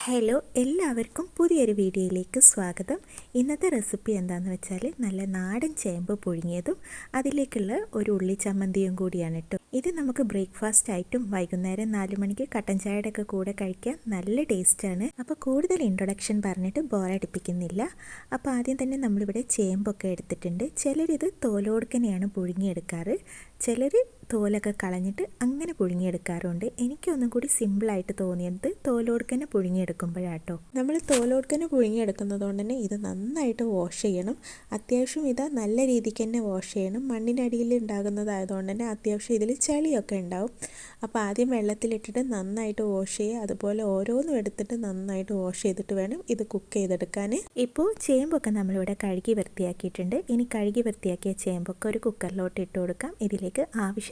Hello എല്ലാവർക്കും പുതിയൊരു വീഡിയോയിലേക്ക് സ്വാഗതം. ഇന്നത്തെ റെസിപ്പി എന്താണെന്ന് വെച്ചാൽ നല്ല നാടൻ ചേമ്പ് പുഴുങ്ങിയതും അതിലേക്കുള്ള ഒരു ഉള്ളി ചമ്മന്തിയും കൂടിയാണ് കേട്ടോ. ഇത് നമുക്ക് ബ്രേക്ക്ഫാസ്റ്റ് ആയിട്ടും വൈകുന്നേരം നാല് മണിക്ക് കട്ടൻ ചായയുടെ ഒക്കെ കൂടെ കഴിക്കാൻ നല്ല ടേസ്റ്റാണ് അപ്പോൾ കൂടുതൽ ഇൻട്രൊഡക്ഷൻ പറഞ്ഞിട്ട് ബോറടിപ്പിക്കുന്നില്ല അപ്പോൾ ആദ്യം തന്നെ നമ്മളിവിടെ ചേമ്പൊക്കെ എടുത്തിട്ടുണ്ട്. ചിലരിത് തോലോടുക്കനെയാണ് പുഴുങ്ങിയെടുക്കാറ്. ചിലർ തോലൊക്കെ കളഞ്ഞിട്ട് അങ്ങനെ പുഴുങ്ങിയെടുക്കാറുണ്ട്. എനിക്കൊന്നും കൂടി സിമ്പിളായിട്ട് തോന്നിയത് തോലോടുക്കനെ പുഴുങ്ങിയെടുക്കുമ്പോഴാട്ടോ. നമ്മൾ തോലോടുക്കനെ പുഴുങ്ങിയെടുക്കുന്നത് കൊണ്ട് തന്നെ ഇത് നന്നായിട്ട് വാഷ് ചെയ്യണം. അത്യാവശ്യം ഇത് നല്ല രീതിക്ക് തന്നെ വാഷ് ചെയ്യണം. മണ്ണിന്റെ അടിയിൽ ഉണ്ടാകുന്നതായതുകൊണ്ട് തന്നെ അത്യാവശ്യം ഇതിൽ ചെളിയൊക്കെ ഉണ്ടാവും. അപ്പോൾ ആദ്യം വെള്ളത്തിലിട്ടിട്ട് നന്നായിട്ട് വാഷ് ചെയ്യുക. അതുപോലെ ഓരോന്നും എടുത്തിട്ട് നന്നായിട്ട് വാഷ് ചെയ്തിട്ട് വേണം ഇത് കുക്ക് ചെയ്തെടുക്കാൻ. ഇപ്പോൾ ചേമ്പൊക്കെ നമ്മളിവിടെ കഴുകി വൃത്തിയാക്കിയിട്ടുണ്ട്. ഇനി കഴുകി വൃത്തിയാക്കിയ ചേമ്പൊക്കെ ഒരു കുക്കറിലോട്ട് ഇട്ട് കൊടുക്കാം. ഇതിലേക്ക്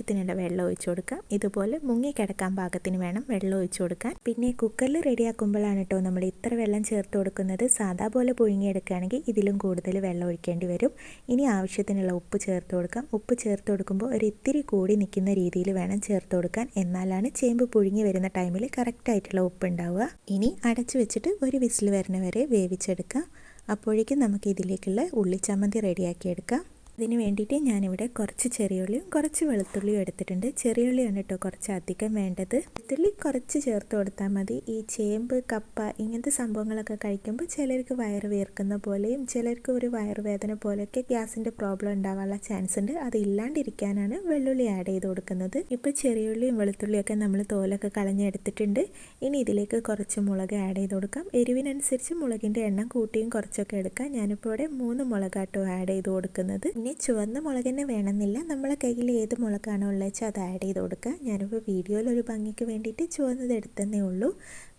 ആവശ്യത്തിനുള്ള വെള്ളം ഒഴിച്ചു കൊടുക്കാം ഇതുപോലെ മുങ്ങി കിടക്കാൻ പാകത്തിന് വേണം വെള്ളം ഒഴിച്ചു കൊടുക്കാൻ. പിന്നെ കുക്കറിൽ റെഡിയാക്കുമ്പോഴാണ് കേട്ടോ നമ്മൾ ഇത്ര വെള്ളം ചേർത്ത് കൊടുക്കുന്നത്. സാധാ പോലെ പുഴുങ്ങിയെടുക്കുകയാണെങ്കിൽ ഇതിലും കൂടുതൽ വെള്ളം ഒഴിക്കേണ്ടി വരും. ഇനി ആവശ്യത്തിനുള്ള ഉപ്പ് ചേർത്ത് കൊടുക്കാം. ഉപ്പ് ചേർത്ത് കൊടുക്കുമ്പോൾ ഒരു ഇത്തിരി കൂടി നിൽക്കുന്ന രീതിയിൽ വേണം ചേർത്ത് കൊടുക്കാൻ. എന്നാലാണ് ചേമ്പ് പുഴുങ്ങി വരുന്ന ടൈമിൽ കറക്റ്റായിട്ടുള്ള ഉപ്പ് ഉണ്ടാവുക. ഇനി അടച്ചു വെച്ചിട്ട് ഒരു വിസിൽ വരുന്ന വരെ വേവിച്ചെടുക്കാം അപ്പോഴേക്കും നമുക്ക് ഇതിലേക്കുള്ള ഉള്ളിച്ചമ്മന്തി റെഡിയാക്കി എടുക്കാം. ഇതിന് വേണ്ടിയിട്ട് ഞാനിവിടെ കുറച്ച് ചെറിയുള്ളിയും കുറച്ച് വെളുത്തുള്ളിയും എടുത്തിട്ടുണ്ട്. ചെറിയുള്ളിയാണ് കേട്ടോ കുറച്ച് അധികം വേണ്ടത്. വെളുത്തുള്ളി കുറച്ച് ചേർത്ത് കൊടുത്താൽ മതി. ഈ ചേമ്പ് കപ്പ ഇങ്ങനത്തെ സംഭവങ്ങളൊക്കെ കഴിക്കുമ്പോൾ ചിലർക്ക് വയറ് വീർക്കുന്ന പോലെയും ചിലർക്ക് ഒരു വയറുവേദന പോലെയൊക്കെ ഗ്യാസിന്റെ പ്രോബ്ലം ഉണ്ടാവാനുള്ള ചാൻസ് ഉണ്ട്. അത് ഇല്ലാണ്ടിരിക്കാനാണ് വെള്ളുള്ളി ആഡ് ചെയ്ത് കൊടുക്കുന്നത്. ഇപ്പോൾ ചെറിയുള്ളിയും വെളുത്തുള്ളിയൊക്കെ നമ്മൾ തോലൊക്കെ കളഞ്ഞെടുത്തിട്ടുണ്ട്. ഇനി ഇതിലേക്ക് കുറച്ച് മുളക് ആഡ് ചെയ്ത് കൊടുക്കാം. എരിവിനനുസരിച്ച് മുളകിന്റെ എണ്ണം കൂട്ടിയും കുറച്ചൊക്കെ എടുക്കാം. ഞാനിപ്പോൾ ഇവിടെ മൂന്ന് മുളകാട്ടോ ആഡ് ചെയ്ത് കൊടുക്കുന്നത്. പിന്നെ ചുവന്ന മുളക് തന്നെ വേണമെന്നില്ല. നമ്മളെ കയ്യിൽ ഏത് മുളകാണോ ഉള്ളത് വെച്ചാൽ അത് ആഡ് ചെയ്ത് കൊടുക്കുക. ഞാനിപ്പോൾ വീഡിയോയിൽ ഒരു ഭംഗിക്ക് വേണ്ടിയിട്ട് ചുവന്നത് എടുത്തതേ ഉള്ളൂ.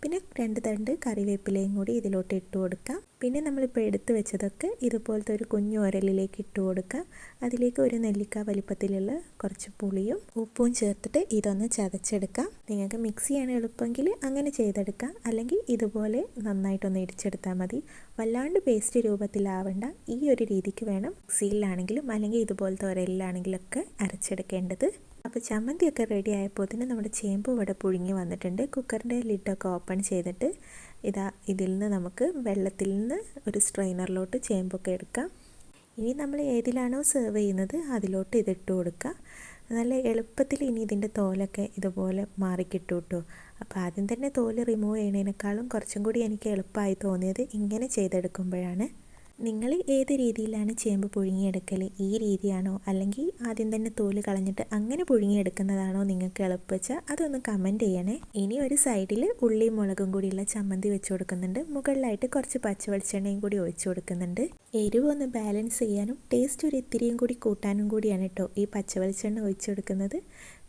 പിന്നെ രണ്ട് തണ്ട് കറിവേപ്പിലയും കൂടി ഇതിലോട്ട് ഇട്ട് കൊടുക്കാം. പിന്നെ നമ്മളിപ്പോൾ എടുത്തു വെച്ചതൊക്കെ ഇതുപോലത്തെ ഒരു കുഞ്ഞു ഉരലിലേക്ക് ഇട്ട് കൊടുക്കാം. അതിലേക്ക് ഒരു നെല്ലിക്ക വലിപ്പത്തിലുള്ള കുറച്ച് പുളിയും ഉപ്പും ചേർത്തിട്ട് ഇതൊന്ന് ചതച്ചെടുക്കാം. നിങ്ങൾക്ക് മിക്സ് ചെയ്യാൻ എളുപ്പമെങ്കിൽ അങ്ങനെ ചെയ്തെടുക്കാം. അല്ലെങ്കിൽ ഇതുപോലെ നന്നായിട്ടൊന്ന് ഇടിച്ചെടുത്താൽ മതി. വല്ലാണ്ട് പേസ്റ്റ് രൂപത്തിലാവണ്ട. ഈ ഒരു രീതിക്ക് വേണം മിക്സിയിലാണെങ്കിലും അല്ലെങ്കിൽ ഇതുപോലത്തെ ഉരലിലാണെങ്കിലൊക്കെ അരച്ചെടുക്കേണ്ടത്. അപ്പോൾ ചമ്മന്തിയൊക്കെ റെഡി ആയപ്പോൾ തന്നെ നമ്മുടെ ചേമ്പ് ഇവിടെ പുഴുങ്ങി വന്നിട്ടുണ്ട്. കുക്കറിന്റെ ലിഡൊക്കെ ഓപ്പൺ ചെയ്തിട്ട് ഇതാ ഇതിൽ നിന്ന് നമുക്ക് വെള്ളത്തിൽ നിന്ന് ഒരു സ്ട്രെയിനറിലോട്ട് ചേമ്പൊക്കെ എടുക്കാം. ഇനി നമ്മൾ ഏതിലാണോ സെർവ് ചെയ്യുന്നത് അതിലോട്ട് ഇതിട്ട് കൊടുക്കുക നല്ല എളുപ്പത്തിൽ ഇനി ഇതിന്റെ തോലൊക്കെ ഇതുപോലെ മാറിക്കിട്ടു കിട്ടും അപ്പോൾ ആദ്യം തന്നെ തോൽ റിമൂവ് ചെയ്യുന്നതിനേക്കാളും കുറച്ചും കൂടി എനിക്ക് എളുപ്പമായി തോന്നിയത് ഇങ്ങനെ ചെയ്തെടുക്കുമ്പോഴാണ്. നിങ്ങൾ ഏത് രീതിയിലാണ് ചേമ്പ് പുഴുങ്ങിയെടുക്കൽ ഈ രീതിയാണോ? അല്ലെങ്കിൽ ആദ്യം തന്നെ തോൽ കളഞ്ഞിട്ട് അങ്ങനെ പുഴുങ്ങിയെടുക്കുന്നതാണോ നിങ്ങൾക്ക് എളുപ്പം വെച്ചാൽ അതൊന്ന് കമന്റ് ചെയ്യണേ. ഇനി ഒരു സൈഡിൽ ഉള്ളിയും മുളകും കൂടിയുള്ള ചമ്മന്തി വെച്ച് കൊടുക്കുന്നുണ്ട്. മുകളിലായിട്ട് കുറച്ച് പച്ച വെളിച്ചെണ്ണയും കൂടി ഒഴിച്ചു കൊടുക്കുന്നുണ്ട്. എരിവ് ഒന്ന് ബാലൻസ് ചെയ്യാനും ടേസ്റ്റ് ഒരു ഇത്തിരിയും കൂടി കൂട്ടാനും കൂടിയാണ് കേട്ടോ ഈ പച്ച വെളിച്ചെണ്ണ ഒഴിച്ചു കൊടുക്കുന്നത്.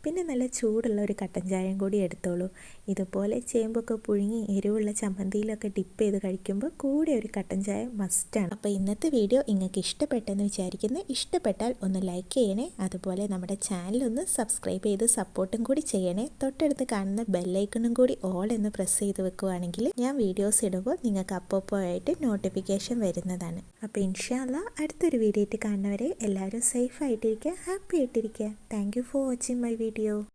പിന്നെ നല്ല ചൂടുള്ള ഒരു കട്ടൻ ചായയും കൂടി എടുത്തോളൂ. ഇതുപോലെ ചേമ്പൊക്കെ പുഴുങ്ങി എരിവുള്ള ചമ്മന്തിയിലൊക്കെ ഡിപ്പ് ചെയ്ത് കഴിക്കുമ്പോൾ കൂടെ ഒരു കട്ടൻ ചായ മസ്റ്റാണ് അപ്പോൾ ഇന്നത്തെ വീഡിയോ നിങ്ങൾക്ക് ഇഷ്ടപ്പെട്ടെന്ന് വിചാരിക്കുന്നു. ഇഷ്ടപ്പെട്ടാൽ ഒന്ന് ലൈക്ക് ചെയ്യണേ. അതുപോലെ നമ്മുടെ ചാനൽ ഒന്ന് സബ്സ്ക്രൈബ് ചെയ്ത് സപ്പോർട്ടും കൂടി ചെയ്യണേ. തൊട്ടടുത്ത് കാണുന്ന ബെല്ലൈക്കണും കൂടി ഓൾ എന്ന് പ്രസ് ചെയ്ത് വെക്കുകയാണെങ്കിൽ ഞാൻ വീഡിയോസ് ഇടുമ്പോൾ നിങ്ങൾക്ക് അപ്പോൾ ആയിട്ട് നോട്ടിഫിക്കേഷൻ വരുന്നതാണ്. അപ്പോൾ ഇൻഷാല്ല അടുത്തൊരു വീഡിയോ ആയിട്ട് കാണുന്നവരെ എല്ലാവരും സേഫ് ആയിട്ടിരിക്കുക ഹാപ്പി ആയിട്ടിരിക്കുക. Thank you for watching my video video.